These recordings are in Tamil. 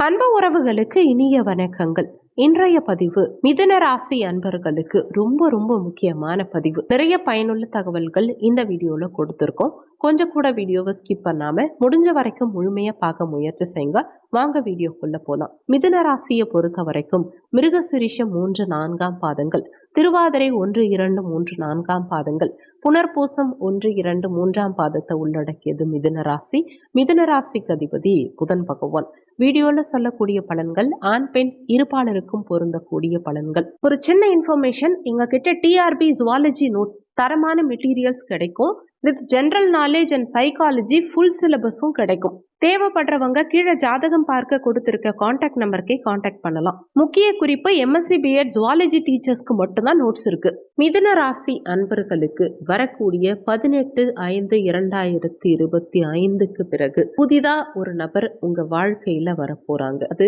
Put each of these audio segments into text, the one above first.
அன்பு உறவுகளுக்கு இனிய வணக்கங்கள். இன்றைய பதிவு மிதன ராசி அன்பர்களுக்கு ரொம்ப ரொம்ப முக்கியமான பதிவு. நிறைய பயனுள்ள தகவல்கள் இந்த வீடியோல கொடுத்துருக்கோம். கொஞ்சம் கூட வீடியோவை ஸ்கிப் பண்ணாம முடிஞ்ச வரைக்கும் முழுமையா பார்க்க முயற்சி செய்யுங்க. வாங்க வீடியோக்குள்ள போலாம். மிதன ராசியை பொறுத்த வரைக்கும் மிருகசுரிஷம் மூன்று நான்காம் பாதங்கள். திருவாதிரை ஒன்று இரண்டு மூன்று நான்காம் பாதங்கள். புனர்பூசம் ஒன்று இரண்டு மூன்றாம் பாதத்தை உள்ளடக்கியது மிதுன ராசி. மிதுன ராசிக்கு அதிபதி புதன் பகவான். வீடியோல சொல்லக்கூடிய பலன்கள் ஆண் பெண் இருபாலருக்கும் பொருந்தக்கூடிய பலன்கள். ஒரு சின்ன இன்ஃபர்மேஷன் எங்க கிட்ட டிஆர்பி ஜுவாலஜி நோட்ஸ் தரமான மெட்டீரியல்ஸ் கிடைக்கும். With general knowledge and psychology full சிலபஸும் கிடைக்கும். தேவைப்படுறவங்க கீழே ஜாதகம் பார்க்க கொடுத்துருக்க காண்டாக்ட் நம்பருக்கே காண்டாக்ட் பண்ணலாம். முக்கிய குறிப்பு எம்எஸ்சி பிஎட் ஜுவாலஜி டீச்சர்ஸ்க்கு மட்டும்தான் நோட்ஸ் இருக்கு. மிதுன ராசி அன்பர்களுக்கு வரக்கூடிய பதினெட்டு ஐந்து இரண்டாயிரத்தி இருபத்தி ஐந்துக்கு பிறகு புதிதா ஒரு நபர் உங்க வாழ்க்கையில வரப்போறாங்க. அது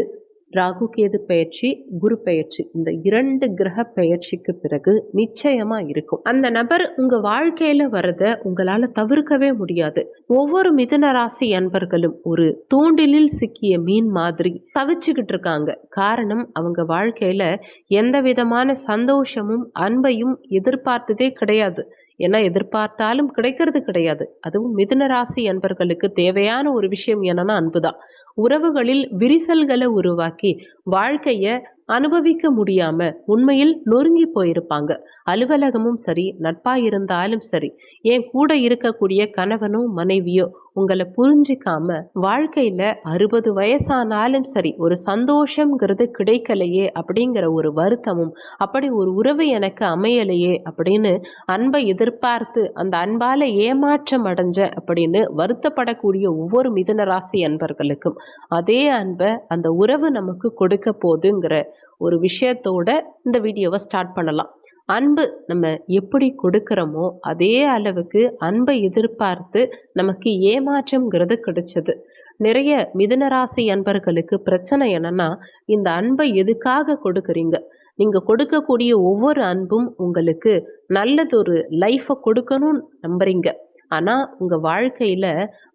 ராகு கேது பெயர்ச்சி குரு பெயர்ச்சி இந்த இரண்டு கிரக பயிற்சிக்கு பிறகு நிச்சயமா இருக்கும். அந்த நபர் உங்க வாழ்க்கையில வரத உங்களால தவிர்க்கவே முடியாது. ஒவ்வொரு மிதன ராசி அன்பர்களும் ஒரு தூண்டிலில் சிக்கிய மீன் மாதிரி தவிச்சுக்கிட்டு இருக்காங்க. காரணம் அவங்க வாழ்க்கையில எந்த விதமான சந்தோஷமும் அன்பையும் எதிர்பார்த்ததே கிடையாது. ஏன்னா எதிர்பார்த்தாலும் கிடைக்கிறது கிடையாது. அதுவும் மிதுன ராசி அன்பர்களுக்கு தேவையான ஒரு விஷயம் என்னன்னா அன்புதான். உறவுகளில் விரிசல்களை உருவாக்கி வாழ்க்கைய அனுபவிக்க முடியாம உண்மையில் நொறுங்கி போயிருப்பாங்க. அலுவலகமும் சரி நட்பா இருந்தாலும் சரி என் கூட இருக்கக்கூடிய கணவனோ மனைவியோ உங்களை புரிஞ்சிக்காம வாழ்க்கையில அறுபது வயசானாலும் சரி ஒரு சந்தோஷங்கிறது கிடைக்கலையே அப்படிங்கிற ஒரு வருத்தமும் அப்படி ஒரு உறவு எனக்கு அமையலையே அப்படின்னு அன்பை எதிர்பார்த்து அந்த அன்பால ஏமாற்றம் அடைஞ்ச அப்படின்னு வருத்தப்படக்கூடிய ஒவ்வொரு மிதன ராசி அன்பர்களுக்கும் அதே அன்பை அந்த உறவு நமக்கு கொடுக்க போதுங்கிற ஒரு விஷயத்தோட இந்த வீடியோவை ஸ்டார்ட் பண்ணலாம். அன்பு நம்ம எப்படி கொடுக்குறோமோ அதே அளவுக்கு அன்பை எதிர்பார்த்து நமக்கு ஏமாற்றம்ங்கிறது கிடைச்சது. நிறைய மிதுனராசி அன்பர்களுக்கு பிரச்சனை என்னன்னா இந்த அன்பை எதுக்காக கொடுக்குறீங்க? நீங்க கொடுக்கக்கூடிய ஒவ்வொரு அன்பும் உங்களுக்கு நல்லதொரு லைஃப்பை கொடுக்கணும்னு நம்புறீங்க. ஆனா உங்க வாழ்க்கையில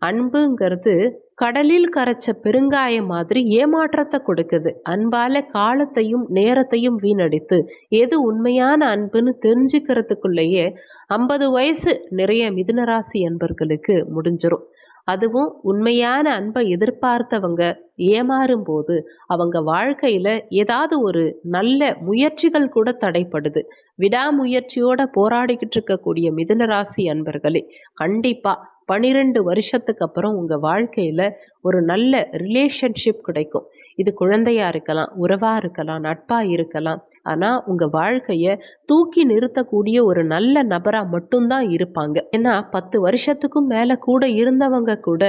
அன்புங்கிறது கடலில் கரைச்ச பெருங்காயம் மாதிரி ஏமாற்றத்தை கொடுக்குது. அன்பால காலத்தையும் நேரத்தையும் வீணடித்து எது உண்மையான அன்புன்னு தெரிஞ்சுக்கிறதுக்குள்ளேயே ஐம்பது வயசு நிறைய மிதுனராசி அன்பர்களுக்கு முடிஞ்சிரும். அதுவும் உண்மையான அன்பை எதிர்பார்த்தவங்க ஏமாறும் போது அவங்க வாழ்க்கையில ஏதாவது ஒரு நல்ல முயற்சிகள் கூட தடைப்படுது. விடாமுயற்சியோட போராடிக்கிட்டு இருக்கக்கூடிய மிதுனராசி அன்பர்களே கண்டிப்பா பனிரெண்டு வருஷத்துக்கு அப்புறம் உங்கள் வாழ்க்கையில் ஒரு நல்ல ரிலேஷன்ஷிப் கிடைக்கும். இது குழந்தையாக இருக்கலாம் உறவாக இருக்கலாம் நட்பாக இருக்கலாம். ஆனால் உங்கள் வாழ்க்கையை தூக்கி நிறுத்தக்கூடிய ஒரு நல்ல நபராக மட்டும்தான் இருப்பாங்க. ஏன்னா பத்து வருஷத்துக்கும் மேலே கூட இருந்தவங்க கூட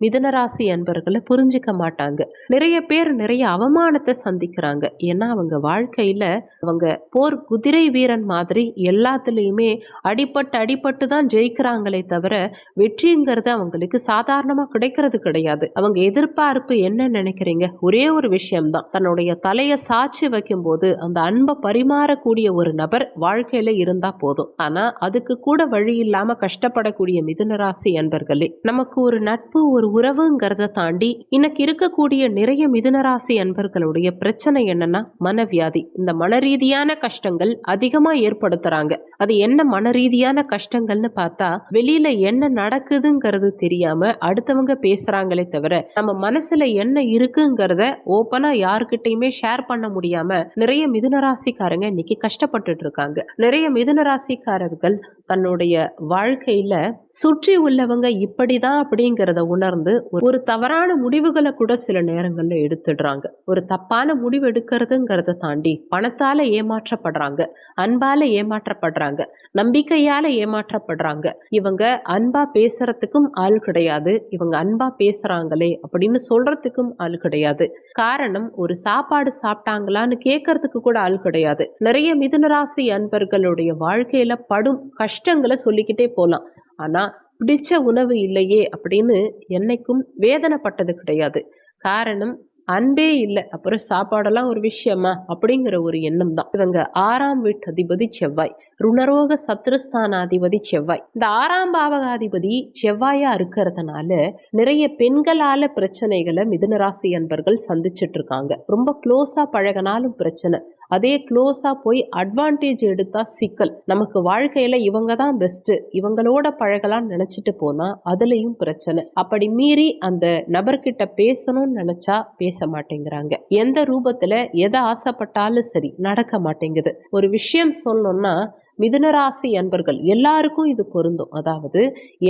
மிதனராசி அன்பர்களை புரிஞ்சிக்க மாட்டாங்க. நிறைய பேர் நிறைய அவமானத்தை சந்திக்கிறாங்க. ஏன்னா அவங்க வாழ்க்கையில் அவங்க போர் குதிரை வீரன் மாதிரி எல்லாத்துலேயுமே அடிப்பட்டு அடிப்பட்டு தான் ஜெயிக்கிறாங்களே தவிர வெற்றிங்கிறது அவங்களுக்கு சாதாரணமாக கிடைக்கிறது கிடையாது. அவங்க எதிர்பார்ப்பு என்ன நினைக்கிறீங்க? ஒரே ஒரு விஷயம்தான். தன்னுடைய தலையை சாட்சி வைக்கும்போது அந்த அன்பை பரிமாறக்கூடிய ஒரு நபர் வாழ்க்கையில இருந்தா போதும். ஆனா அதுக்கு கூட வழி இல்லாம கஷ்டப்படக்கூடிய மிதுனராசி அன்பர்களே நமக்கு ஒரு நட்பு ஒரு உறவுங்கிறத தாண்டி இன்னைக்கு இருக்கக்கூடிய நிறைய மிதுனராசி அன்பர்களுடைய பிரச்சனை என்னன்னா மனவியாதி. இந்த மன ரீதியான கஷ்டங்கள் அதிகமா ஏற்படுத்துறாங்க. அது என்ன மன ரீதியான கஷ்டங்கள்னு பார்த்தா வெளியில என்ன நடக்குதுங்கிறது தெரியாம அடுத்தவங்க பேசுறாங்களே தவிர நம்ம மனசுல என்ன இருக்குங்கிறத ஓப்பனா யாருக்கிட்டையுமே ஷேர் பண்ண முடியாம நிறைய மிதுனராசிக்காரங்க இன்னைக்கு கஷ்டப்பட்டுட்டு இருக்காங்க. நிறைய மிதுனராசிக்காரர்கள் தன்னுடைய வாழ்க்கையில சுற்றி உள்ளவங்க இப்படிதான் அப்படிங்கிறத உணர்ந்து ஒரு தவறான முடிவுகளை கூட சில நேரங்கள்ல எடுத்துடுறாங்க. ஒரு தப்பான முடிவு எடுக்கிறதுங்கிறத தாண்டி பணத்தால ஏமாற்றப்படுறாங்க அன்பால ஏமாற்றப்படுறாங்க நம்பிக்கையால ஏமாற்றப்படுறாங்க. இவங்க அன்பா பேசுறதுக்கும் ஆள் கிடையாது இவங்க அன்பா பேசுறாங்களே அப்படின்னு சொல்றதுக்கும் ஆள் கிடையாது. காரணம் ஒரு சாப்பாடு சாப்பிட்டாங்களான்னு கேட்கறதுக்கு கூட ஆள் கிடையாது. நிறைய மிதுனராசி அன்பர்களுடைய வாழ்க்கையில படும் கஷ்டங்களை சொல்லிக்கிட்டே போகலாம் ஆனா பிடிச்ச உணவு இல்லையே அப்படின்னு என்னைக்கும் வேதனைப்பட்டது கிடையாது. காரணம் அன்பே இல்லை. அப்புறம் சாப்பாடெல்லாம் ஒரு விஷயமா? அப்படிங்கிற ஒரு எண்ணம் தான். இவங்க ஆறாம் வீட்டு அதிபதி செவ்வாய். ருணரோக சத்ருஸ்தானாதிபதி செவ்வாய். இந்த ஆறாம் பாவகாதிபதி செவ்வாயா இருக்கிறதுனால நிறைய பெண்களால பிரச்சனைகளை மிதுனராசி அன்பர்கள் சந்திச்சுட்டு இருக்காங்க. ரொம்ப க்ளோஸா பழகினாலும் பிரச்சனை. அதே க்ளோஸா போய் அட்வான்டேஜ் எடுத்தா சிக்கல். நமக்கு வாழ்க்கையில இவங்க தான் பெஸ்ட் இவங்களோட பழகலாம்னு நினைச்சிட்டு போனா அதுலயும் பிரச்சனை. அப்படி மீறி அந்த நபர்கிட்ட பேசணும்னு நினைச்சா பேச மாட்டேங்கிறாங்க. எந்த ரூபத்துல எதை ஆசைப்பட்டாலும் சரி நடக்க மாட்டேங்குது. ஒரு விஷயம் சொல்லணும்னா மிதுனராசி அன்பர்கள் எல்லாருக்கும் இது பொருந்தும். அதாவது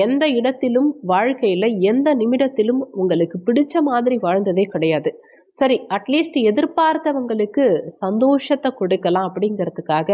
எந்த இடத்திலும் வாழ்க்கையில எந்த நிமிடத்திலும் உங்களுக்கு பிடிச்ச மாதிரி வாழ்ந்ததே கிடையாது. சரி அட்லீஸ்ட் எதிர்பார்த்தவங்களுக்கு சந்தோஷத்தை கொடுக்கலாம் அப்படிங்கிறதுக்காக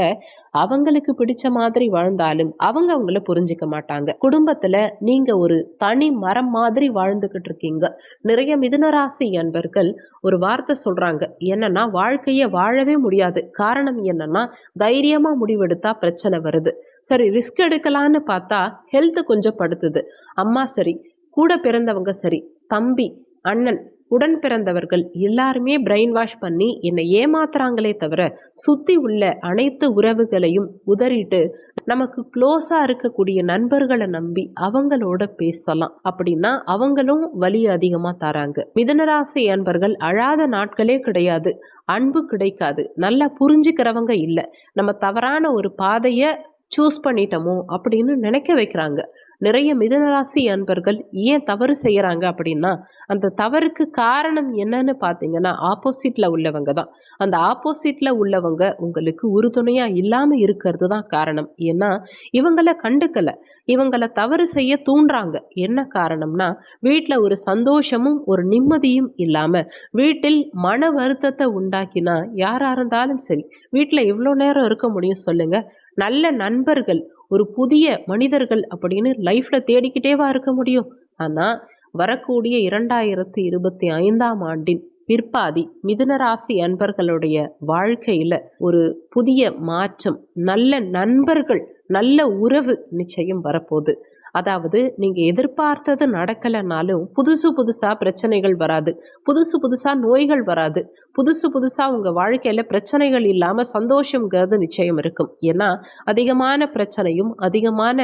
அவங்களுக்கு பிடிச்ச மாதிரி வாழ்ந்தாலும் அவங்க அவங்கள புரிஞ்சிக்க மாட்டாங்க. குடும்பத்துல நீங்க ஒரு தனி மரம் மாதிரி வாழ்ந்துகிட்டு இருக்கீங்க. நிறைய மிதுனராசி அன்பர்கள் ஒரு வார்த்தை சொல்றாங்க. என்னன்னா வாழ்க்கைய வாழவே முடியாது. காரணம் என்னன்னா தைரியமா முடிவெடுத்தா பிரச்சனை வருது. சரி ரிஸ்க் எடுக்கலான்னு பார்த்தா ஹெல்த் கொஞ்சம் படுத்துது. அம்மா சரி கூட பிறந்தவங்க சரி தம்பி அண்ணன் உடன் பிறந்தவர்கள் எல்லாருமே பிரெயின் வாஷ் பண்ணி என்னை ஏமாத்துறாங்களே தவிர சுத்தி உள்ள அனைத்து உறவுகளையும் உதறிட்டு நமக்கு க்ளோஸாக இருக்கக்கூடிய நண்பர்களை நம்பி அவங்களோட பேசலாம். அப்படின்னா அவங்களும் வலி அதிகமாக தராங்க. மிதனராசி அன்பர்கள் அழாத நாட்களே கிடையாது. அன்பு கிடைக்காது. நல்லா புரிஞ்சுக்கிறவங்க இல்லை. நம்ம தவறான ஒரு பாதையை சூஸ் பண்ணிட்டோமோ அப்படின்னு நினைக்க வைக்கிறாங்க. நிறைய மிதனராசி அன்பர்கள் ஏன் தவறு செய்கிறாங்க அப்படின்னா அந்த தவறுக்கு காரணம் என்னன்னு பார்த்தீங்கன்னா ஆப்போசிட்டில் உள்ளவங்க தான். அந்த ஆப்போசிட்டில் உள்ளவங்க உங்களுக்கு உறுதுணையாக இல்லாமல் இருக்கிறது தான் காரணம். ஏன்னா இவங்களை கண்டுக்கலை. இவங்களை தவறு செய்ய தூண்டுறாங்க. என்ன காரணம்னா வீட்டில் ஒரு சந்தோஷமும் ஒரு நிம்மதியும் இல்லாமல் வீட்டில் மன வருத்தத்தை உண்டாக்கினா யாராக இருந்தாலும் சரி வீட்டில் எவ்வளோ நேரம் இருக்க முடியும் சொல்லுங்கள் நல்ல நண்பர்கள் ஒரு புதிய மனிதர்கள் அப்படின்னு லைஃப்பில் தேடிக்கிட்டேவா இருக்க முடியும். ஆனால் வரக்கூடிய இரண்டாயிரத்தி இருபத்தி ஐந்தாம் ஆண்டின் பிற்பாதி மிதுனராசி அன்பர்களுடைய வாழ்க்கையில் ஒரு புதிய மாற்றம் நல்ல நண்பர்கள் நல்ல உறவு நிச்சயம் வரப்போகுது. அதாவது நீங்க எதிர்பார்த்தது நடக்கலைனாலும் புதுசு புதுசா பிரச்சனைகள் வராது. புதுசு புதுசா நோய்கள் வராது. புதுசு புதுசா உங்க வாழ்க்கையில பிரச்சனைகள் இல்லாமல் சந்தோஷங்கிறது நிச்சயம் இருக்கும். ஏன்னா அதிகமான பிரச்சனையும் அதிகமான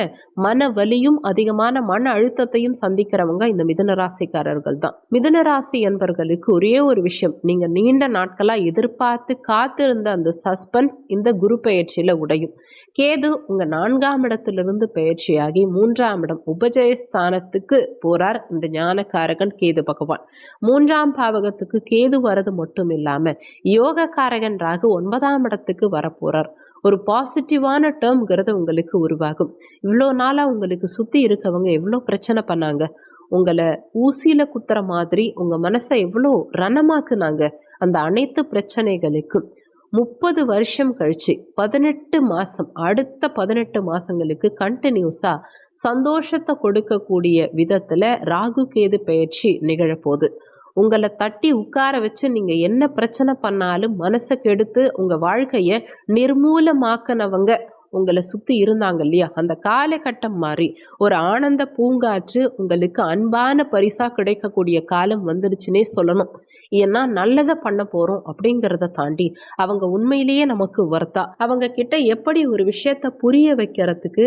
மன வலியும் அதிகமான மன அழுத்தத்தையும் சந்திக்கிறவங்க இந்த மிதுன ராசிக்காரர்கள் தான். மிதுன ராசி என்பர்களுக்கு ஒரே ஒரு விஷயம் நீங்கள் நீண்ட நாட்களா எதிர்பார்த்து காத்திருந்த அந்த சஸ்பென்ஸ் இந்த குரு பயிற்சியில் உடையும். கேது உங்க நான்காம் இடத்திலிருந்து பயிற்சியாகி மூன்றாம் இடம் உபஜயஸ்தானத்துக்கு போறார் இந்த ஞானக்காரகன் கேது பகவான். மூன்றாம் பாவகத்துக்கு கேது வரது மட்டும் இல்லாம யோகக்காரகன் ராகு ஒன்பதாம் இடத்துக்கு வரப்போறார். ஒரு பாசிட்டிவான டேர்ம்ங்கிறது உங்களுக்கு உருவாகும். இவ்வளோ நாளாக உங்களுக்கு சுற்றி இருக்கவங்க எவ்வளோ பிரச்சனை பண்ணாங்க? உங்களை ஊசியில குத்துற மாதிரி உங்க மனசை எவ்வளோ ரணமாக்குனாங்க? அந்த அனைத்து பிரச்சனைகளுக்கும் முப்பது வருஷம் கழிச்சு பதினெட்டு மாதம் அடுத்த பதினெட்டு மாதங்களுக்கு கண்டினியூஸாக சந்தோஷத்தை கொடுக்கக்கூடிய விதத்தில் ராகு கேது பயிற்சி நிகழப்போகுது. உங்களை தட்டி உட்கார வச்சு நீங்கள் என்ன பிரச்சனை பண்ணாலும் மனசை கெடுத்து உங்கள் வாழ்க்கையை நிர்மூலமாக்கினவங்க உங்களை சுத்தி இருந்தாங்க இல்லையா? அந்த காலகட்டம் மாறி ஒரு ஆனந்த பூங்காற்று உங்களுக்கு அன்பான பரிசா கிடைக்கக்கூடிய காலம் வந்துடுச்சுன்னே சொல்லணும். ஏன்னா நல்லதை பண்ண போறோம் அப்படிங்கிறத தாண்டி அவங்க உண்மையிலேயே நமக்கு வர்த்தா அவங்க கிட்ட எப்படி ஒரு விஷயத்த புரிய வைக்கிறதுக்கு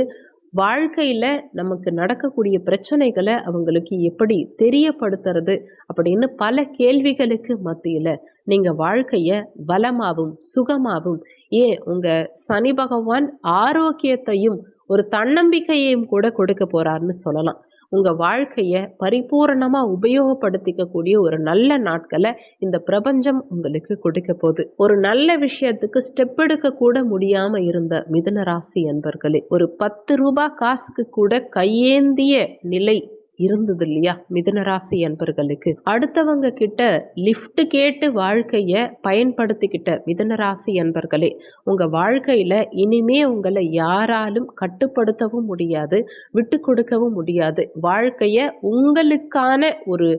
வாழ்க்கையில் நமக்கு நடக்கக்கூடிய பிரச்சனைகளை அவங்களுக்கு எப்படி தெரியப்படுத்துறது அப்படின்னு பல கேள்விகளுக்கு மத்தியில் நீங்கள் வாழ்க்கையை பலமாகவும் சுகமாகவும் ஏன் உங்கள் சனி பகவான் ஆரோக்கியத்தையும் ஒரு தன்னம்பிக்கையையும் கூட கொடுக்க போறாருன்னு சொல்லலாம். உங்கள் வாழ்க்கையை பரிபூரணமாக உபயோகப்படுத்திக்கக்கூடிய ஒரு நல்ல நாட்களை இந்த பிரபஞ்சம் உங்களுக்கு கொடுக்க போகுது. ஒரு நல்ல விஷயத்துக்கு ஸ்டெப் எடுக்க கூட முடியாமல் இருந்த மிதன ராசி அன்பர்களே ஒரு பத்து ரூபாய் காசுக்கு கூட கையேந்திய நிலை இருந்தது இல்லையா? மிதுனராசி அன்பர்களுக்கு. அடுத்தவங்க கிட்ட லிஃப்ட் கேட்டு வாழ்க்கைய பயன்படுத்திக்கிட்ட மிதுனராசி அன்பர்களே உங்க வாழ்க்கையில இனிமே உங்களை யாராலும் கட்டுப்படுத்தவும் முடியாது விட்டு கொடுக்கவும் முடியாது. வாழ்க்கைய உங்களுக்கான ஒரு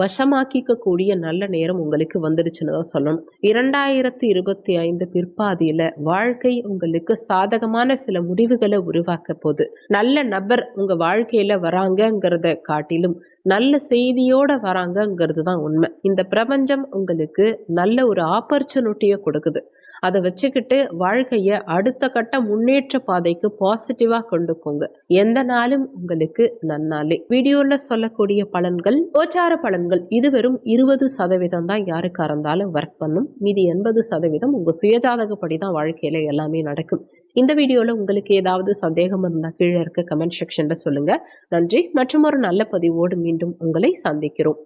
வசமாக்கிக்கக்கூடிய நல்ல நேரம் உங்களுக்கு வந்துடுச்சுன்னு தான் சொல்லணும். இரண்டாயிரத்தி இருபத்தி ஐந்து பிற்பாதியில் வாழ்க்கை உங்களுக்கு சாதகமான சில முடிவுகளை உருவாக்க போகுது. நல்ல நபர் உங்கள் வாழ்க்கையில் வராங்கங்கிறத காட்டிலும் நல்ல செய்தியோட வராங்கங்கிறது தான் உண்மை. இந்த பிரபஞ்சம் உங்களுக்கு நல்ல ஒரு ஆப்பர்ச்சுனிட்டியை கொடுக்குது. அதை வச்சுக்கிட்டு வாழ்க்கைய அடுத்த கட்ட முன்னேற்ற பாதைக்கு பாசிட்டிவா கொண்டு போங்க. எந்த நாளும் உங்களுக்கு நன்னாளே. வீடியோல சொல்லக்கூடிய பலன்கள் கோச்சார பலன்கள் இது வெறும் இருபது சதவீதம் தான். யாருக்கா இருந்தாலும் ஒர்க் பண்ணும். மீதி எண்பது சதவீதம் உங்க சுயஜாதகப்படி தான் வாழ்க்கையில எல்லாமே நடக்கும். இந்த வீடியோல உங்களுக்கு ஏதாவது சந்தேகம் இருந்தால் கீழே இருக்க கமெண்ட் செக்ஷன்ல சொல்லுங்க. நன்றி. மற்றும் ஒரு நல்ல பதிவோடு மீண்டும் உங்களை சந்திக்கிறோம்.